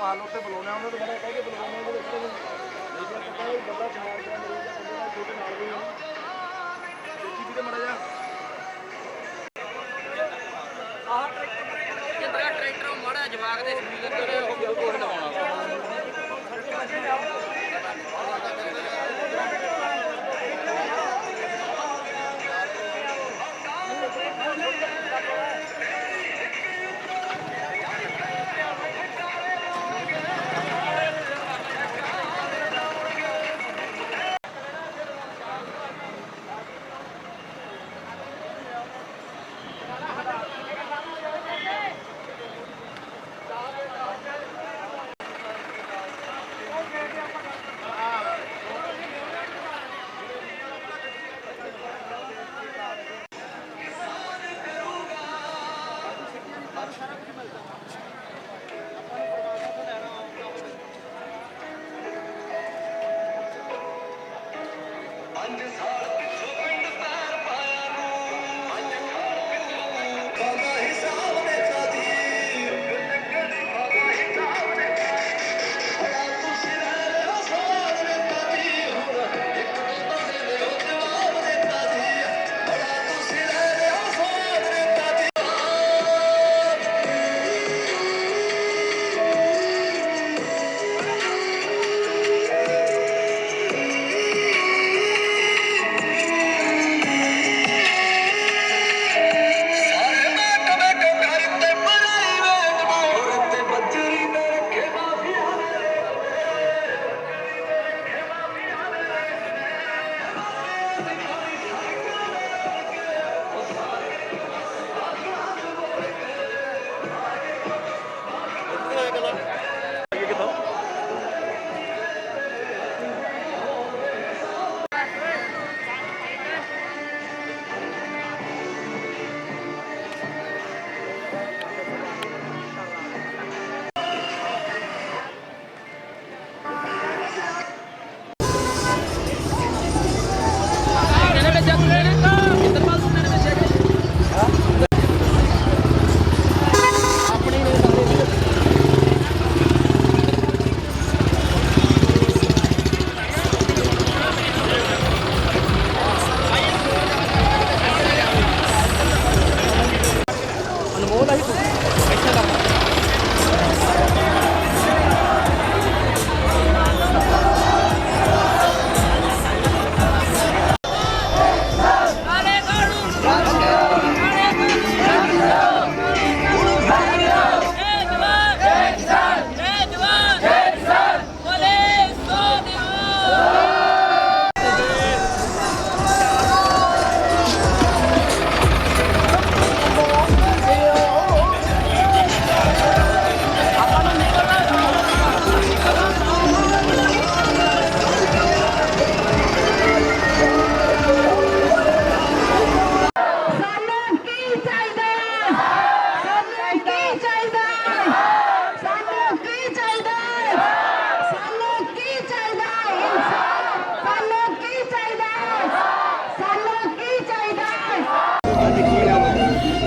ਪਾਲ ਉੱਤੇ ਬੁਲਾਉਣਾ ਉਹਨਾਂ ਤੋਂ ਬੜਾ ਕਹਿ ਕੇ ਬੁਲਾਉਣਾ ਉਹਦੇ ਵਿੱਚ ਨਹੀਂ ਜੇ ਪਤਾ ਹੈ ਬੰਦਾ ਸਮਾਰ ਗਿਆ ਮਰੀਜ਼ ਦਾ ਬੰਦੇ ਨਾਲ ਛੋਟੇ ਨਾਲ ਵੀ ਦੇਖੀ ਵੀ ਤੇ ਮੜਾ ਜਾ ਜਿੱਦਾਂ ਟਰੈਕਟਰ ਮਾੜਾ ਜਵਾਗ ਦੇ ਸਪੀਕਰ ਤੇ ਉਹ ਬਿਲਕੁਲ ਹਟਾਉਣਾ।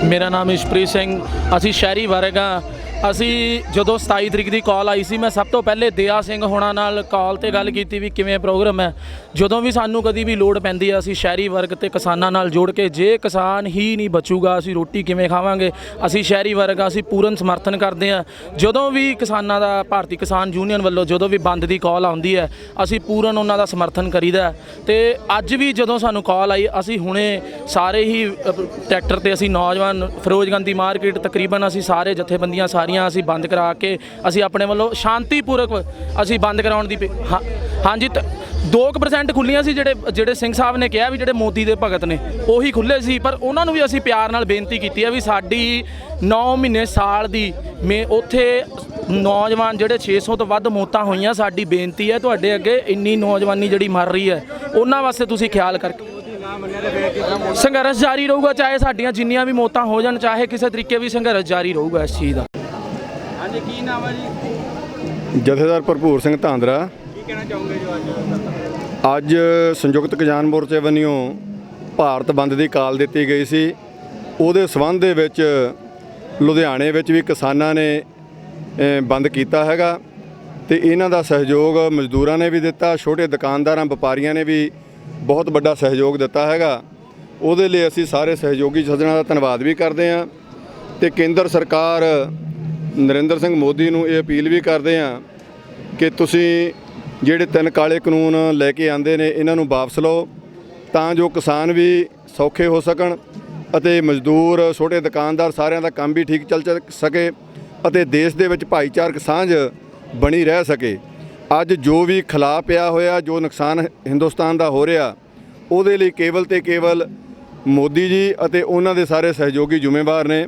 ਮੇਰਾ ਨਾਮ ਇਸ਼ਪ੍ਰੀਤ ਸਿੰਘ ਅਸੀਂ ਸ਼ਹਿਰੀ ਵਰਗ ਹਾਂ। ਅਸੀਂ ਜਦੋਂ 27 ਤਰੀਕ ਦੀ ਕਾਲ ਆਈ ਸੀ, ਮੈਂ ਸਭ ਤੋਂ ਪਹਿਲੇ ਦਿਆ ਸਿੰਘ ਹੋਣਾ ਨਾਲ ਕਾਲ ਤੇ ਗੱਲ ਕੀਤੀ ਵੀ ਕਿਵੇਂ ਪ੍ਰੋਗਰਾਮ ਹੈ। ਜਦੋਂ ਵੀ ਸਾਨੂੰ ਕਦੀ ਵੀ ਲੋੜ ਪੈਂਦੀ ਹੈ, ਅਸੀਂ ਸ਼ਹਿਰੀ ਵਰਗ ਤੇ ਕਿਸਾਨਾਂ ਨਾਲ ਜੋੜ ਕੇ, ਜੇ ਕਿਸਾਨ ਹੀ ਨਹੀਂ ਬਚੂਗਾ, ਅਸੀਂ ਰੋਟੀ ਕਿਵੇਂ ਖਾਵਾਂਗੇ? ਅਸੀਂ ਸ਼ਹਿਰੀ ਵਰਗ ਅਸੀਂ ਪੂਰਨ ਸਮਰਥਨ ਕਰਦੇ ਹਾਂ। ਜਦੋਂ ਵੀ ਕਿਸਾਨਾਂ ਦਾ, ਭਾਰਤੀ ਕਿਸਾਨ ਯੂਨੀਅਨ ਵੱਲੋਂ ਜਦੋਂ ਵੀ ਬੰਦ ਦੀ ਕਾਲ ਆਉਂਦੀ ਹੈ, ਅਸੀਂ ਪੂਰਨ ਉਹਨਾਂ ਦਾ ਸਮਰਥਨ ਕਰੀਦਾ ਹੈ। ਤੇ ਅੱਜ ਵੀ ਜਦੋਂ ਸਾਨੂੰ ਕਾਲ ਆਈ, ਅਸੀਂ ਹੁਣੇ ਸਾਰੇ ਹੀ ਟਰੈਕਟਰ ਤੇ ਅਸੀਂ ਨੌਜਵਾਨ ਫਿਰੋਜ਼ਗੰਦੀ ਮਾਰਕੀਟ ਤਕਰੀਬਨ ਅਸੀਂ ਸਾਰੇ ਜਥੇਬੰਦੀਆਂ ਸਾਰੀਆਂ ਅਸੀਂ ਬੰਦ ਕਰਾ ਕੇ ਅਸੀਂ ਆਪਣੇ ਵੱਲੋਂ ਸ਼ਾਂਤੀਪੂਰਕ ਅਸੀਂ ਬੰਦ ਕਰਾਉਣ ਦੀ ਹਾਂ- ਹਾਂਜੀ, ਤ- 2% ਖੁੱਲੀਆਂ ਸੀ ਜਿਹੜੇ ਜਿਹੜੇ ਸਿੰਘ ਸਾਹਿਬ ਨੇ ਕਿਹਾ ਵੀ ਜਿਹੜੇ ਮੋਦੀ ਦੇ ਭਗਤ ਨੇ, ਉਹੀ ਖੁੱਲੇ ਸੀ, ਪਰ ਉਹਨਾਂ ਨੂੰ ਵੀ ਅਸੀਂ ਪਿਆਰ ਨਾਲ ਬੇਨਤੀ ਕੀਤੀ ਹੈ ਵੀ ਸਾਡੀ 9 ਮਹੀਨੇ ਸਾਲ ਦੀ ਮੇ ਉੱਥੇ ਨੌਜਵਾਨ ਜਿਹੜੇ 600 ਤੋਂ ਵੱਧ ਮੌਤਾਂ ਹੋਈਆਂ, ਸਾਡੀ ਬੇਨਤੀ ਹੈ ਤੁਹਾਡੇ ਅੱਗੇ ਇੰਨੀ ਨੌਜਵਾਨੀ ਜਿਹੜੀ ਮਰ ਰਹੀ ਹੈ, ਉਹਨਾਂ ਵਾਸਤੇ ਤੁਸੀਂ ਖਿਆਲ ਕਰਕੇ ਸੰਘਰਸ਼ ਜਾਰੀ ਰਹੂਗਾ, ਚਾਹੇ ਸਾਡੀਆਂ ਜਿੰਨੀਆਂ ਵੀ ਮੌਤਾਂ ਹੋ ਜਾਣ, ਚਾਹੇ ਕਿਸੇ ਤਰੀਕੇ ਵੀ ਸੰਘਰਸ਼ ਜਾਰੀ ਰਹੂਗਾ ਇਸ ਚੀਜ਼ ਦਾ। ਹਾਂਜੀ ਕੀ ਨਾਮ ਹੈ ਜੀ? ਜਥੇਦਾਰ ਭਰਪੂਰ ਸਿੰਘ ਧਾਂਦਰਾ। ਕੀ ਕਹਿਣਾ ਚਾਹੋਗੇ ਜੋ ਅੱਜ ਅੱਜ ਸੰਯੁਕਤ ਕਿਸਾਨ ਮੋਰਚੇ ਵੱਲੋਂ ਭਾਰਤ ਬੰਦ ਦੀ ਕਾਲ ਦਿੱਤੀ ਗਈ ਸੀ। ਉਹਦੇ ਸਬੰਧ ਦੇ ਵਿੱਚ ਲੁਧਿਆਣੇ ਵਿੱਚ ਵੀ ਕਿਸਾਨਾਂ ਨੇ ਅ, ਬੰਦ ਕੀਤਾ ਹੈਗਾ ਤੇ ਇਹਨਾਂ ਦਾ ਸਹਿਯੋਗ ਮਜ਼ਦੂਰਾਂ ਨੇ ਵੀ ਦਿੱਤਾ ਛੋਟੇ ਦੁਕਾਨਦਾਰਾਂ ਵਪਾਰੀਆਂ ਨੇ ਵੀ ਬਹੁਤ ਵੱਡਾ ਸਹਿਯੋਗ ਦਿੱਤਾ ਹੈਗਾ। ਉਹਦੇ ਲਈ ਅਸੀਂ ਸਾਰੇ ਸਹਿਯੋਗੀ ਸੱਜਣਾਂ ਦਾ ਧੰਨਵਾਦ ਵੀ ਕਰਦੇ ਹਾਂ ਤੇ ਕੇਂਦਰ ਸਰਕਾਰ ਨਰਿੰਦਰ ਸਿੰਘ ਮੋਦੀ ਨੂੰ ਇਹ ਅਪੀਲ ਵੀ ਕਰਦੇ ਹਾਂ ਕਿ ਤੁਸੀਂ ਜਿਹੜੇ ਤਿੰਨ ਕਾਲੇ ਕਾਨੂੰਨ ਲੈ ਕੇ ਆਂਦੇ ਨੇ, ਇਹਨਾਂ ਨੂੰ ਵਾਪਸ ਲਓ ਤਾਂ ਜੋ ਕਿਸਾਨ ਵੀ ਸੌਖੇ ਹੋ ਸਕਣ ਅਤੇ ਮਜ਼ਦੂਰ, ਛੋਟੇ ਦੁਕਾਨਦਾਰ ਸਾਰਿਆਂ ਦਾ ਕੰਮ ਵੀ ਠੀਕ ਚੱਲ ਚ- ਸਕੇ ਅਤੇ ਦੇਸ਼ ਦੇ ਵਿੱਚ ਭਾਈਚਾਰਕ ਸਾਂਝ ਬਣੀ ਰਹਿ ਸਕੇ। ਅੱਜ ਜੋ ਵੀ ਖਲਾ ਪਿਆ ਹੋਇਆ, ਜੋ ਨੁਕਸਾਨ ਹਿੰਦੁਸਤਾਨ ਦਾ ਹੋ ਰਿਹਾ, ਉਹਦੇ ਲਈ ਕੇਵਲ ਤੇ ਕੇਵਲ ਮੋਦੀ ਜੀ ਅਤੇ ਉਹਨਾਂ ਦੇ ਸਾਰੇ ਸਹਿਯੋਗੀ ਜ਼ਿੰਮੇਵਾਰ ਨੇ।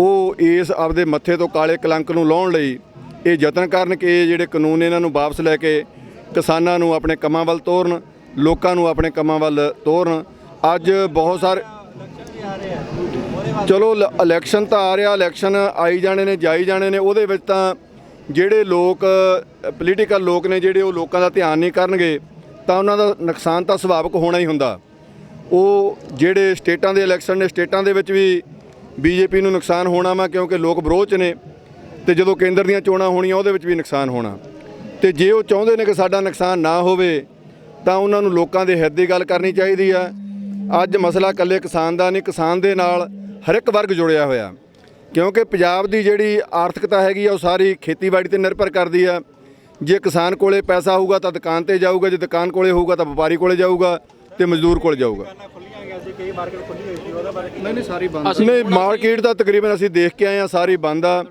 ਉਹ ਇਸ ਆਪਦੇ ਮੱਥੇ ਤੋਂ ਕਾਲੇ ਕਲੰਕ ਨੂੰ ਲਾਉਣ ਲਈ ਇਹ ਯਤਨ ਕਰਨ ਕਿ ਇਹ ਜਿਹੜੇ ਕਾਨੂੰਨ ਇਹਨਾਂ ਨੂੰ ਵਾਪਸ ਲੈ ਕੇ ਕਿਸਾਨਾਂ ਨੂੰ ਆਪਣੇ ਕੰਮਾਂ ਵੱਲ ਤੋਰਨ, ਲੋਕਾਂ ਨੂੰ ਆਪਣੇ ਕੰਮਾਂ ਵੱਲ ਤੋਰਨ। ਅੱਜ ਬਹੁਤ ਸਾਰੇ ਚਲੋ ਇਲੈਕਸ਼ਨ ਤਾਂ ਆ ਰਿਹਾ ਇਲੈਕਸ਼ਨ ਆਈ ਜਾਣੇ ਨੇ, ਜਾਈ ਜਾਣੇ ਨੇ। ਉਹਦੇ ਵਿੱਚ ਤਾਂ ਜਿਹੜੇ ਲੋਕ ਪੋਲੀਟੀਕਲ ਲੋਕ ਨੇ ਜਿਹੜੇ ਉਹ ਲੋਕਾਂ ਦਾ ਧਿਆਨ ਨਹੀਂ ਕਰਨਗੇ, ਤਾਂ ਉਹਨਾਂ ਦਾ ਨੁਕਸਾਨ ਤਾਂ ਸੁਭਾਵਿਕ ਹੋਣਾ ਹੀ ਹੁੰਦਾ। ਉਹ ਜਿਹੜੇ ਸਟੇਟਾਂ ਦੇ ਇਲੈਕਸ਼ਨ ਨੇ, ਸਟੇਟਾਂ ਦੇ ਵਿੱਚ ਵੀ ਬੀਜੇਪੀ ਨੂੰ ਨੁਕਸਾਨ ਹੋਣਾ ਵਾ ਕਿਉਂਕਿ ਲੋਕ ਵਿਰੋਧ 'ਚ ਨੇ ਤੇ ਜਦੋਂ ਕੇਂਦਰ ਦੀਆਂ ਚੋਣਾਂ ਹੋਣੀਆਂ, ਉਹਦੇ ਵਿੱਚ ਵੀ ਨੁਕਸਾਨ ਹੋਣਾ। ਤੇ ਜੇ ਉਹ ਚਾਹੁੰਦੇ ਨੇ ਕਿ ਸਾਡਾ ਨੁਕਸਾਨ ਨਾ ਹੋਵੇ, ਤਾਂ ਉਹਨਾਂ ਨੂੰ ਲੋਕਾਂ ਦੇ ਹਿੱਤ ਦੀ ਗੱਲ ਕਰਨੀ ਚਾਹੀਦੀ ਆ। ਅੱਜ ਮਸਲਾ ਇਕੱਲੇ ਕਿਸਾਨ ਦਾ ਨਹੀਂ, ਕਿਸਾਨ ਦੇ ਨਾਲ ਹਰ ਇੱਕ ਵਰਗ ਜੁੜਿਆ ਹੋਇਆ। ਕਿਉਂਕਿ ਪੰਜਾਬ ਦੀ ਜਿਹੜੀ ਆਰਥਿਕਤਾ ਹੈਗੀ ਆ, ਉਹ ਸਾਰੀ ਖੇਤੀਬਾੜੀ ਤੇ ਨਿਰਭਰ ਕਰਦੀ ਆ। ਜੇ ਕਿਸਾਨ ਕੋਲੇ ਪੈਸਾ ਹੋਊਗਾ ਤਾਂ ਦੁਕਾਨ ਤੇ ਜਾਊਗਾ, ਜੇ ਦੁਕਾਨ ਕੋਲੇ ਹੋਊਗਾ ਤਾਂ ਵਪਾਰੀ ਕੋਲੇ ਜਾਊਗਾ ਤੇ ਮਜ਼ਦੂਰ ਕੋਲੇ ਜਾਊਗਾ। ਨਹੀਂ ਨਹੀਂ ਸਾਰੀ ਬੰਦ ਨਹੀਂ ਮਾਰਕੀਟ ਦਾ ਤਕਰੀਬਨ ਅਸੀਂ ਦੇਖ ਕੇ ਆਏ ਆ ਸਾਰੀ ਬੰਦ ਆ।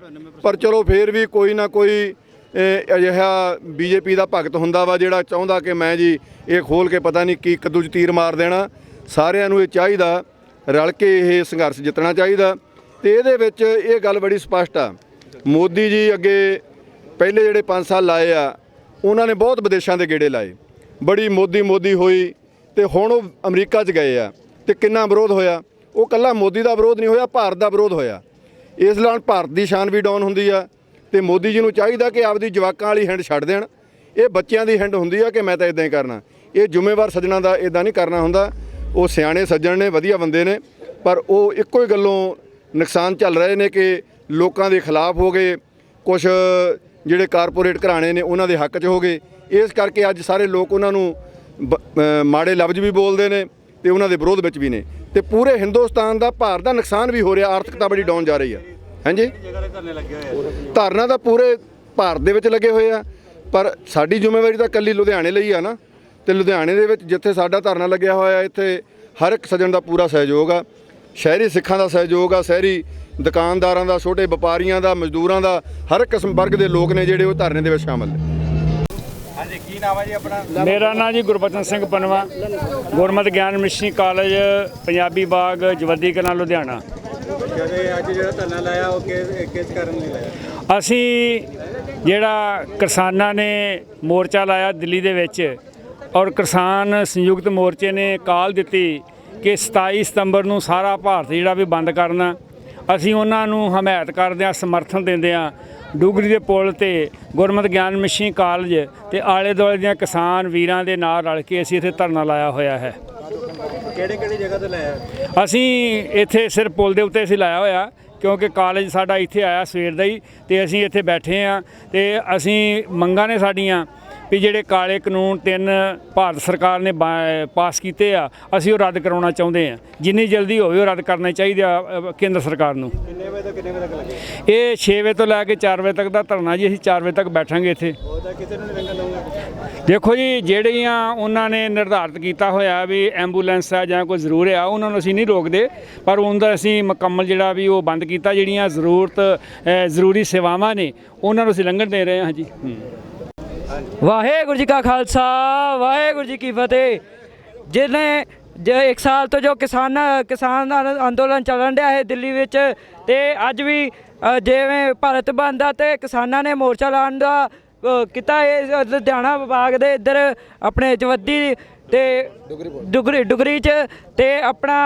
ਪਰ ਚਲੋ ਫੇਰ ਵੀ ਕੋਈ ਨਾ ਕੋਈ ਅਜਿਹਾ ਬੀਜੇਪੀ ਦਾ ਭਗਤ ਹੁੰਦਾ ਵਾ ਜਿਹੜਾ ਚਾਹੁੰਦਾ ਕਿ ਮੈਂ ਜੀ ਇਹ ਖੋਲ ਕੇ ਪਤਾ ਨਹੀਂ ਕੀ ਕੱਦੂ 'ਚ ਤੀਰ ਮਾਰ ਦੇਣਾ। ਸਾਰਿਆਂ ਨੂੰ ਇਹ ਚਾਹੀਦਾ ਰਲ ਕੇ ਇਹ ਸੰਘਰਸ਼ ਜਿੱਤਣਾ ਚਾਹੀਦਾ। ਤੇ ਇਹਦੇ ਵਿੱਚ ਇਹ ਗੱਲ ਬੜੀ ਸਪਸ਼ਟ ਆ। ਮੋਦੀ ਜੀ ਅੱਗੇ ਪਹਿਲੇ ਜਿਹੜੇ 5 ਸਾਲ ਲਾਏ ਆ ਉਹਨਾਂ ਨੇ ਬਹੁਤ ਵਿਦੇਸ਼ਾਂ ਦੇ ਗੇੜੇ ਲਾਏ। ਬੜੀ ਮੋਦੀ ਮੋਦੀ ਹੋਈ ਤੇ ਹੁਣ ਉਹ ਅਮਰੀਕਾ 'ਚ ਗਏ ਆ। ਤੇ ਕਿੰਨਾ ਵਿਰੋਧ ਹੋਇਆ? ਉਹ ਕੱਲਾ ਮੋਦੀ ਦਾ ਵਿਰੋਧ ਨਹੀਂ ਹੋਇਆ, ਭਾਰਤ ਦਾ ਵਿਰੋਧ ਹੋਇਆ। ਇਸ ਨਾਲ ਭਾਰਤ ਦੀ ਸ਼ਾਨ ਵੀ ਡਾਊਨ ਹੁੰਦੀ ਆ ਤੇ ਮੋਦੀ ਜੀ ਨੂੰ ਚਾਹੀਦਾ ਕਿ ਆਪਦੀ ਜਵਾਕਾਂ ਵਾਲੀ ਹਿੰਡ ਛੱਡ ਦੇਣ। ਇਹ ਬੱਚਿਆਂ ਦੀ ਹਿੰਡ ਹੁੰਦੀ ਆ ਕਿ ਮੈਂ ਤਾਂ ਇਦਾਂ ਹੀ ਕਰਨਾ। ਇਹ ਜ਼ਿੰਮੇਵਾਰ ਸੱਜਣਾ ਦਾ ਇਦਾਂ ਨਹੀਂ ਕਰਨਾ ਹੁੰਦਾ। ਉਹ ਸਿਆਣੇ ਸੱਜਣ ਨੇ, ਵਧੀਆ ਬੰਦੇ ਨੇ, ਪਰ ਉਹ ਇੱਕੋ ਹੀ ਗੱਲੋਂ ਨੁਕਸਾਨ ਚੱਲ ਰਹੇ ਨੇ ਕਿ ਲੋਕਾਂ ਦੇ ਖਿਲਾਫ ਹੋ ਗਏ। ਕੁਝ ਜਿਹੜੇ ਕਾਰਪੋਰੇਟ ਘਰਾਣੇ ਨੇ, ਉਹਨਾਂ ਦੇ ਹੱਕ 'ਚ ਹੋ ਗਏ। ਇਸ ਕਰਕੇ ਅੱਜ ਸਾਰੇ ਲੋਕ ਉਹਨਾਂ ਨੂੰ ਬ- ਮਾੜੇ ਲਫ਼ਜ਼ ਵੀ ਬੋਲਦੇ ਨੇ। ਤੇ ਉਹਨਾਂ ਦੇ ਵਿਰੋਧ ਵਿੱਚ ਵੀ ਨੇ। ਤੇ ਪੂਰੇ ਹਿੰਦੁਸਤਾਨ ਦਾ ਭਾਰਤ ਦਾ ਨੁਕਸਾਨ ਵੀ ਹੋ ਰਿਹਾ, ਆਰਥਿਕਤਾ ਬੜੀ ਡਾਊਨ ਜਾ ਰਹੀ ਆ। ਹਾਂਜੀ? ਧਰਨਾ ਤਾਂ ਪੂਰੇ ਭਾਰਤ ਦੇ ਵਿੱਚ ਲੱਗੇ ਹੋਏ ਆ, ਪਰ ਸਾਡੀ ਜ਼ਿੰਮੇਵਾਰੀ ਤਾਂ ਕੱਲੀ ਲੁਧਿਆਣੇ ਲਈ ਆ ਨਾ। ਤੇ ਲੁਧਿਆਣੇ ਦੇ ਵਿੱਚ ਜਿੱਥੇ ਸਾਡਾ ਧਰਨਾ ਲੱਗਿਆ ਹੋਇਆ, ਇੱਥੇ ਹਰ ਇੱਕ ਸੱਜਣ ਦਾ ਪੂਰਾ ਸਹਿਯੋਗ ਆ। ਸ਼ਹਿਰੀ ਸਿੱਖਾਂ ਦਾ ਸਹਿਯੋਗ ਆ, ਸ਼ਹਿਰੀ ਦੁਕਾਨਦਾਰਾਂ ਦਾ, ਛੋਟੇ ਵਪਾਰੀਆਂ ਦਾ, ਮਜ਼ਦੂਰਾਂ ਦਾ, ਹਰ ਕਿਸਮ ਵਰਗ ਦੇ ਲੋਕ ਨੇ ਜਿਹੜੇ ਉਹ ਧਰਨੇ ਦੇ ਵਿੱਚ ਸ਼ਾਮਲ ਨੇ। ਮੇਰਾ ਨਾਮ ਜੀ ਗੁਰਬਚਨ ਸਿੰਘ ਪਨਵਾ ਗੁਰਮਤਿ ਗਿਆਨ ਮਿਸ਼ਨਰੀ ਕਾਲਜ ਪੰਜਾਬੀ ਬਾਗ ਜਵੱਦੀ ਕਲਾਂ ਲੁਧਿਆਣਾ। ਅੱਜ ਜਿਹੜਾ ਧਰਨਾ ਲਾਇਆ ਉਹ ਕਿਸ ਕਿਸ ਕਾਰਨ ਲਈ ਲਾਇਆ? ਅਸੀਂ ਜਿਹੜਾ ਕਿਸਾਨਾਂ ਨੇ ਮੋਰਚਾ ਲਾਇਆ ਦਿੱਲੀ ਦੇ ਵਿੱਚ ਔਰ ਕਿਸਾਨ ਸੰਯੁਕਤ ਮੋਰਚੇ ਨੇ ਕਾਲ ਦਿੱਤੀ ਕਿ 27 ਸਤੰਬਰ ਨੂੰ ਸਾਰਾ ਭਾਰਤ ਜਿਹੜਾ ਵੀ ਬੰਦ ਕਰਨਾ ਅਸੀਂ ਉਹਨਾਂ ਨੂੰ ਹਮਾਇਤ ਕਰਦੇ ਹਾਂ ਸਮਰਥਨ ਦਿੰਦੇ ਹਾਂ ਡੁਗਰੀ ਦੇ ਪੁਲ ਤੇ ਗੁਰਮਤਿ ਗਿਆਨ ਮਿਸ਼ਨਰੀ ਕਾਲਜ ਤੇ ਆਲੇ ਦੁਆਲੇ ਦੀਆਂ ਕਿਸਾਨ ਵੀਰਾਂ ਦੇ ਨਾਲ ਰਲ ਕੇ ਅਸੀਂ ਇੱਥੇ ਧਰਨਾ ਲਾਇਆ ਹੋਇਆ ਹੈ। ਕਿਹੜੇ ਕਿਹੜੀ ਜਗ੍ਹਾ ਤੇ ਲਾਇਆ? ਅਸੀਂ ਇੱਥੇ ਸਿਰ ਪੁਲ ਦੇ ਉੱਤੇ ਅਸੀਂ ਲਾਇਆ ਹੋਇਆ ਕਿਉਂਕਿ ਕਾਲਜ ਸਾਡਾ ਇੱਥੇ ਆਇਆ ਸਵੇਰ ਦਾ ਹੀ ਤੇ ਅਸੀਂ ਇੱਥੇ ਬੈਠੇ ਆ ਤੇ ਅਸੀਂ ਮੰਗਾਂ ਨੇ ਸਾਡੀਆਂ ਵੀ ਜਿਹੜੇ ਕਾਲੇ ਕਾਨੂੰਨ ਤਿੰਨ ਭਾਰਤ ਸਰਕਾਰ ਨੇ ਪਾਸ ਕੀਤੇ ਆ ਅਸੀਂ ਉਹ ਰੱਦ ਕਰਾਉਣਾ ਚਾਹੁੰਦੇ ਆ। ਜਿੰਨੀ ਜਲਦੀ ਹੋਵੇ ਉਹ ਰੱਦ ਕਰਨੇ ਚਾਹੀਦੇ ਕੇਂਦਰ ਸਰਕਾਰ ਨੂੰ। ਕਿੰਨੇ ਵਜੇ ਤੋਂ ਕਿੰਨੇ ਵਜੇ ਤੱਕ ਲੱਗੇ ਇਹ 6 ਵਜੇ ਤੋਂ ਲੈ ਕੇ 4 ਵਜੇ ਤੱਕ ਦਾ ਧਰਨਾ ਜੀ ਅਸੀਂ 4 ਵਜੇ ਤੱਕ ਬੈਠਾਂਗੇ ਇੱਥੇ। ਦੇਖੋ ਜੀ ਜਿਹੜੀਆਂ ਉਹਨਾਂ ਨੇ ਨਿਰਧਾਰਿਤ ਕੀਤਾ ਹੋਇਆ ਵੀ ਐਂਬੂਲੈਂਸ ਆ ਜਾਂ ਕੋਈ ਜ਼ਰੂਰ ਆ ਉਹਨਾਂ ਨੂੰ ਅਸੀਂ ਨਹੀਂ ਰੋਕਦੇ। ਪਰ ਉਹਦਾ ਅਸੀਂ ਮੁਕੰਮਲ ਜਿਹੜਾ ਵੀ ਉਹ ਬੰਦ ਕੀਤਾ ਜਿਹੜੀਆਂ ਜ਼ਰੂਰਤ ਜ਼ਰੂਰੀ ਸੇਵਾਵਾਂ ਨੇ ਉਹਨਾਂ ਨੂੰ ਅਸੀਂ ਲੰਘਣ ਦੇ ਰਹੇ ਹਾਂ ਜੀ। ਵਾਹਿਗੁਰੂ ਜੀ ਕਾ ਖਾਲਸਾ, ਵਾਹਿਗੁਰੂ ਜੀ ਕੀ ਫਤਿਹ। ਜਿਹਨੇ ਜੇ ਇੱਕ ਸਾਲ ਤੋਂ ਜੋ ਕਿਸਾਨ ਕਿਸਾਨ ਦਾ ਅੰਦੋਲਨ ਚੱਲਣ ਡਿਆ ਹੈ ਦਿੱਲੀ ਵਿੱਚ, ਤੇ ਅੱਜ ਵੀ ਜਿਵੇਂ ਭਾਰਤ ਬੰਦ ਆ ਤੇ ਕਿਸਾਨਾਂ ਨੇ ਮੋਰਚਾ ਲਾਉਣ ਦਾ ਕੀਤਾ ਇਹ ਲੁਧਿਆਣਾ ਵਿਭਾਗ ਦੇ ਇੱਧਰ ਆਪਣੇ ਜਵੱਦੀ ਤੇ ਡੁਗਰੀ ਡੁਗਰੀ ਚ ਤੇ ਆਪਣਾ